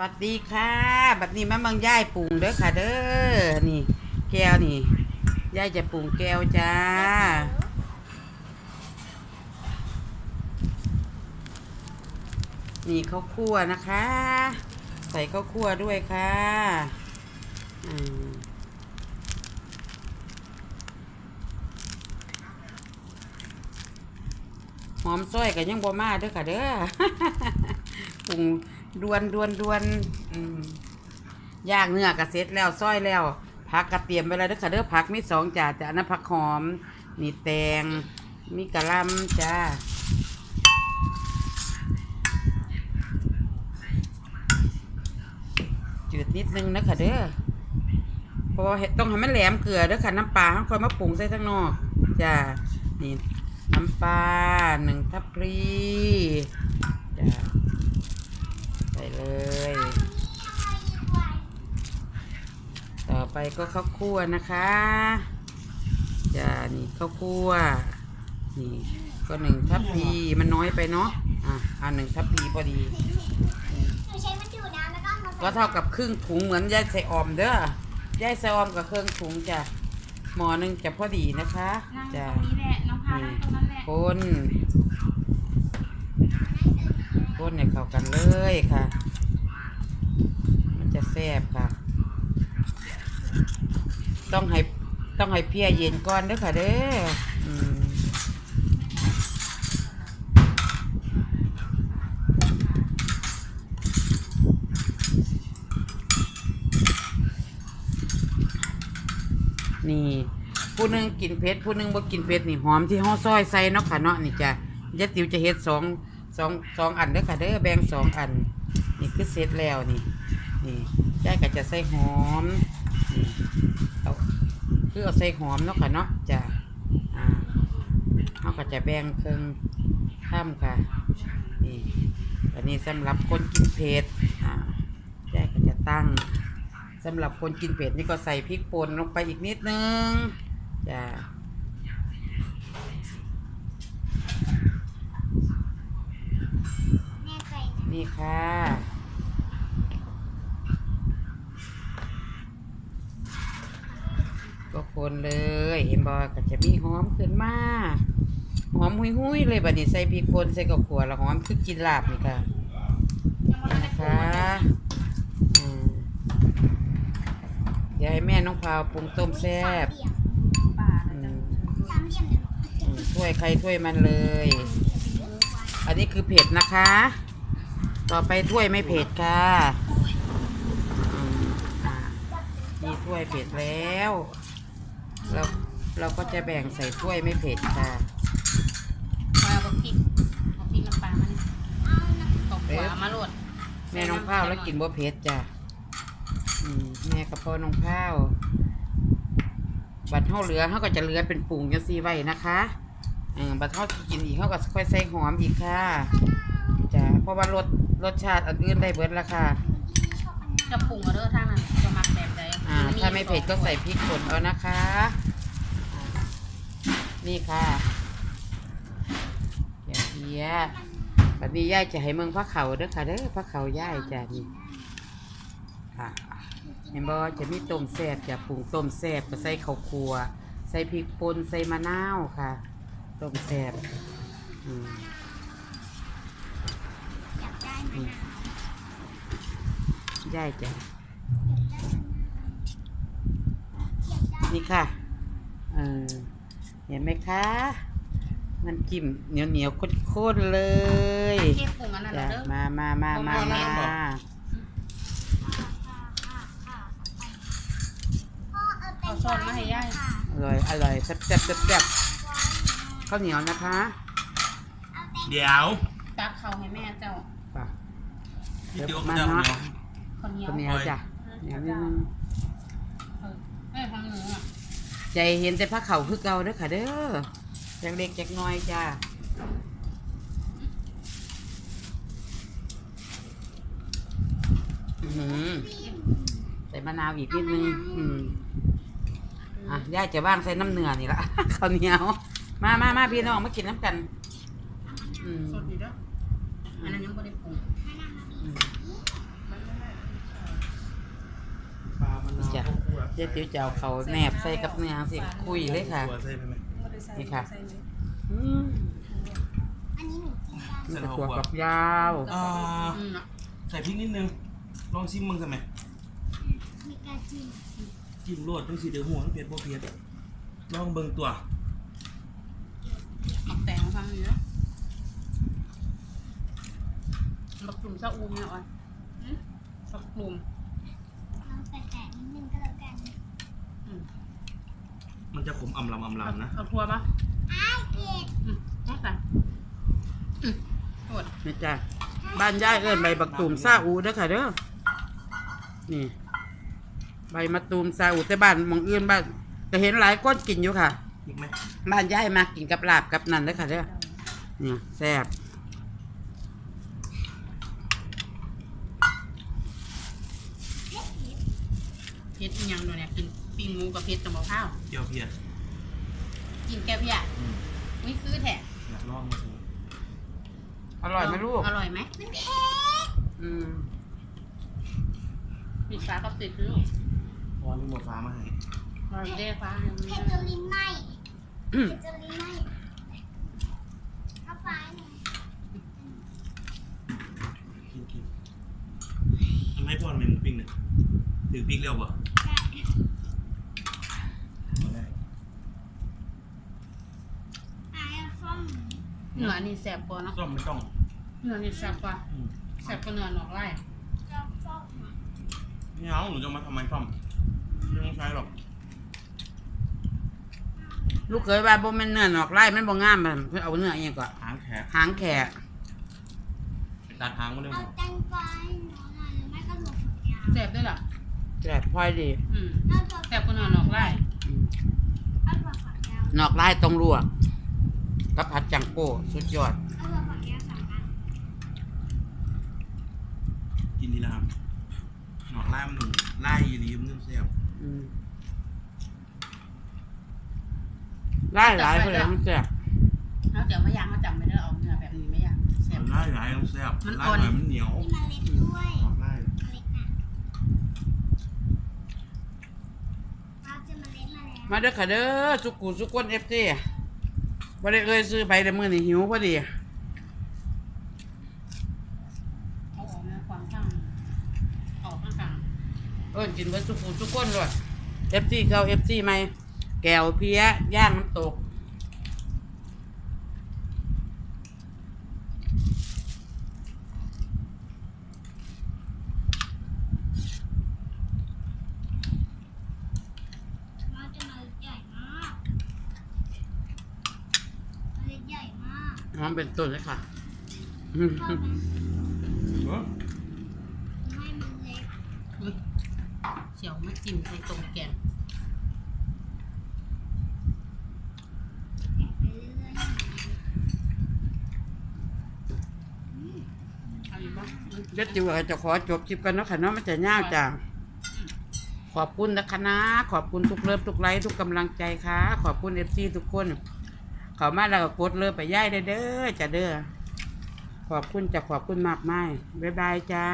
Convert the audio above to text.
วัสดีค่ะบัดนี้แม่เมืองย่ายปรุงเด้อค่ะ เด้อนี่ แก้วนี่ย่ายจะปรุงแก้วจ้า นี่ข้าวคั่วนะคะ ใส่ข้าวคั่วด้วยค่ะอืมหอมซ้อยกับยังบ่มาเด้อค่ะเด้อปรุง ดวนดวนดวนอืมย่างเนื้อกระเซ็จแล้วซ้อยแล้วผักกระเตรียมไว้แล้วเด้อค่ะเด้อผักมีสองจานจ้ะอันนั้นผักหอมมีแตง มีกะหล่ำจ้าจืดนิดนึงนะคะเด้อเพราะว่าเห็ดต้องให้มันแหลมเกลือเด้อค่ะน้ำปลาค่อยมาปรุงใส่ทั้งนอกจ้านี่น้ำปลาหนึ่งทัพพรีจ้าใส่ เลย ต่อไปก็ข้าวคั่วนะคะจ้านี่ข้าวคั่ว นี่ก็หนึ่งทัพพีมันน้อยไปเนาะ อะเอาหนึ่งทัพพีพอดีหนูใช้มันอยู่น้ำแล้วก็เอามาก็เท่ากับครึ่งถุงเหมือนยายใส่ออมเด้อยายใส่ออมกับเครื่องถุงจ้ะหมอหนึ่งจะพอดีนะคะนั่งตรจ้ะงนี้แหละน้องพานั่งตรงนั้นแหละคนคนให้เข้ากันเลยค่ะมัน จะแซ่บค่ะ ต้องให้ต้องให้เพียเย็นก่อนเด้อค่ะเด้อนี่ผู้หนึงกินเผ็ดผู้หนึงบ่กินเผ็ดนี่หอมที่ห่อซอยใส่เนาะค่ะเนาะนี่จ้ะยายติ๋วจะเฮ็ดสองสองสองอันเด้อค่ะเด้อแบ่งสองอัน นี่คือเสร็จแล้วนี่ นี่ยายก็จะใส่หอมนี่เอาคือเอาใส่หอมเนาะค่ะเนาะจ้ะอ่าเขาก็จะแบ่งครึ่งข้ามค่ะนี่อันนี้สำหรับคนกินเผ็ดอ่ายายก็จะตั้งสำหรับคนกินเผ็ดนี่ก็ใส่พริกป่นลงไปอีกนิดนึงจ้ะนี่ค่ะ ก็ คนเลยเห็นบอกก็จะมีหอมขึ้นมาหอมหุยๆเลยบัดนี้ใส่พริกป่นใส่กับขัวแล้วหอมคือกินลาบนี่ค่ะยังไม่ได้นะคะยอืมเดี๋ยวให้แม่น้องพาวปรุงต้มแซ่บถ้วยใครถ้วยมันเลย อันนี้คือเผ็ดนะคะ ต่อไปถ้วยไม่เผ็ดค่ะอ่าที่ถ้วยเผ็ดแล้ว เราเราก็จะแบ่งใส่ถ้วยไม่เผ็ดค่ะคอยเอาพริกเอาพริกน้ำปลามันเอานะตกหัวมาโลดแม่น้องข้าวแล้วกินบ่เผ็ดจ้ะอืมแม่กับพ่อน้องข้าวบัดเท่าเหลือเขาก็จะเหลือเป็นปรุงจังซี่ไว้นะคะเออบัดเท่าที่กินอีกเขาก็ค่อยใส่หอมอีกค่ะจ้ะเพราะว่ารสรสชาติอันอื่นได้เบิดละค่ะจะปรุงเอาเด้อทางนั้น ถ้าไม่เผ็ดก็ใส่พริกป่นเอานะคะอ่านี่ค่ะอย่าเพี้ยแบบนี้ย่ายจะให้เมืองพระเขาเด้อค่ะเด้อพระเขาย่ายจ้ะนี่ค่ะเห็นบ่จะมีต้มแซ่บจะปรุงต้มแซ่บก็ใส่ข้าวคั่วใส่พริกป่นใส่มะนาวค่ะต้มแซ่บอืมอยากได้มะนาวย่ายจ้ะ อยากได้ นี่ค่ะเออเห็นไหมคะน้ำจิ้มเหนียวเหนียวๆข้นๆเลยเก็บปรุงอันนั้นจ้ะเด้อ มามามามาเอามามาพ่อเอาเป็นเอาช้อนมาให้ย่ายค่ะอร่อยอร่อยแซ่บแซ่บแซ่บแซ่บข้าวเหนียวนะคะเอาเป็นเดี๋ยวตักเขาให้แม่เจ้าป่ะพี่เดี๋ยวติ๋วมามาเนาะเนาะคนเหนียวข้าวเหนียวจ้ะเหนียวนิดนึงเออ เอ้ยของหนูอะใจเห็นแต่ผ้าเข่าคือเก่าเด้อค่ะเด้อจักเล็กจักน้อยจ้าอื้อหือใส่มะนาวอีกนิดนึงอืมอะย่าจะว่างใส่น้ำเนื้อนี่ละ ข้าวเหนียว มามามาพี่น้องมากินน้ำกัน อืมสดอยู่เด้ออันนั้นยังไม่ได้ปรุงอืม เจ๊ติ๋วจะเอาเขาแนบใส่กับเนื้อสิคุยเลยค่ะ ตัวใส่ไปไหมนี่ค่ะ อืมอันนี้หนูกินได้มันจะตัวกับยาวอ่าอืมเนาะใส่พริกนิดนึง ลองชิมมึงสิไหมมีกระจิ้มจิ้มโรดทั้งสีเดือหัวทั้งเผ็ดบ่เผ็ดลองเบิ่งตัวหมักแตงฟังอยู่เนาะหมักกลุ่มซาอูมเนี่ยอ่อนอืมหมักกลุ่มลอง แตะๆนิดนึงก็แล้วกันอืมมันจะขมอำลำอำลำนะเอาทัวร์ปะอ้ายเผ็ดอืมเอาใส่อืมโอดนี่จ้ะบ้านย่ายเอิ้นใบบักตูมซาอูเด้อค่ะเด้อนี่ ใบมะตูมซาอูแต่บ้านหมองอื่นบ้านก็เห็นหลายคนกินอยู่ค่ะ อีกไหม บ้านย่ายมากินกับลาบกับนั่นเด้อค่ะเด้อนี่แซ่บ เผ็ดอีหยังเนาะเนี่ยกินปิ้งหมูกับเผ็ดกับมะพร้าวเจียวเพียกินแก้วเพียอืมนี่คือแท้อยากลองมาดูอร่อยไหมลูก อร่อยไหมมันเผ็ดอืมปิดฟ้าก็ติดลูกพอนี่หมดฟ้ามาให้อร่อยเด้ฟ้าเนี่ยมันเผ็ดจนลิ้นไหม้เผ็ดจนลิ้นไหม้เอาไฟหน่อยกินกินทำไมพ่อทำไมหมูปิ้งเนี่ยถือปิ้งเร็วบ่เอาได้ อายเอาส้ม เนื้อนี่แซ่บกว่าเนาะส้มไม่ต้องเนื้อนี่แซ่บกว่าอืมแซ่บกว่าเนื้อหนอกไร่ส้มส้มไม่เอาหนูจะมาทำไมส้มไม่ต้องใช้หรอกลูกเคยว่าบ่แม่นเนื้อหนอกไร่มันบ่งามมันเพิ่นเอาเนื้ออหยังก่อนหางแขกหางแขกตัดหางมาเลยเอาแตงกวาให้หนูหน่อยหรือไม่ก็ถั่วฝักยาวแซ่บด้วยล่ะแซ่บพลอยดีอืมเอาถั่วแซ่บกว่าเนื้อหนอกไร่อืมเอาถั่วฝักยาวหนอกไร่ต้องลวก กับผัดจังโก้สุดยอดเอาถั่วฝักยาวสามอันกินทีละครับหนอกไล่มันหนึ่งไล่ยีรีมันเริ่มแซ่บอืมไล่หลายไปเลยทั้งแซ่บเขาจะไม่ย่างเขาจำไม่ได้เอาเนื้อแบบนี้ไม่ย่างแซ่บไล่หลายมันแซ่บมันไล่อ่อน หน่อยมันเหนียวมีเมล็ดด้วยหนอกไล่เมล็ดน่ะเราจะเมล็ดมาแล้วมาเด้อค่ะเด้อสุกุสุกคนเอฟซี บ่ได้เอ้ยซื้อไปแต่มื้อนี้หิวพอดีเอาออกมาความข้างออกข้างกลางเอิ้นกินเบิดสุกุสุกคนเลยเอฟซีเก่าเอฟซีใหม่แก้วเพี้ยย่างน้ำตก เราจะเมล็ดใหญ่มากเมล็ดใหญ่มาก ห อมเป็นต้นเลยค่ะเออไม่มันเล็กอุ๊ยเฉียวมาจิ้มใส่ตรงแกนแกะไปเรื่อยๆเอาอยู่ปะอืมเด็ดจิ๋วจะขอจบคลิปกันเนาะค่ะเนาะมันจะยาวจ้าขอบคุณนะคะนะ ขอบคุณทุกเลิฟทุกไลค์ทุกกำลังใจค่ะ ขอบคุณเอฟซีทุกคน เขามาแล้วก็กดเลยไปย่ายได้เด้อจ้าเด้อขอบคุณจะขอบคุณมากมายบ๊ายบายจ้า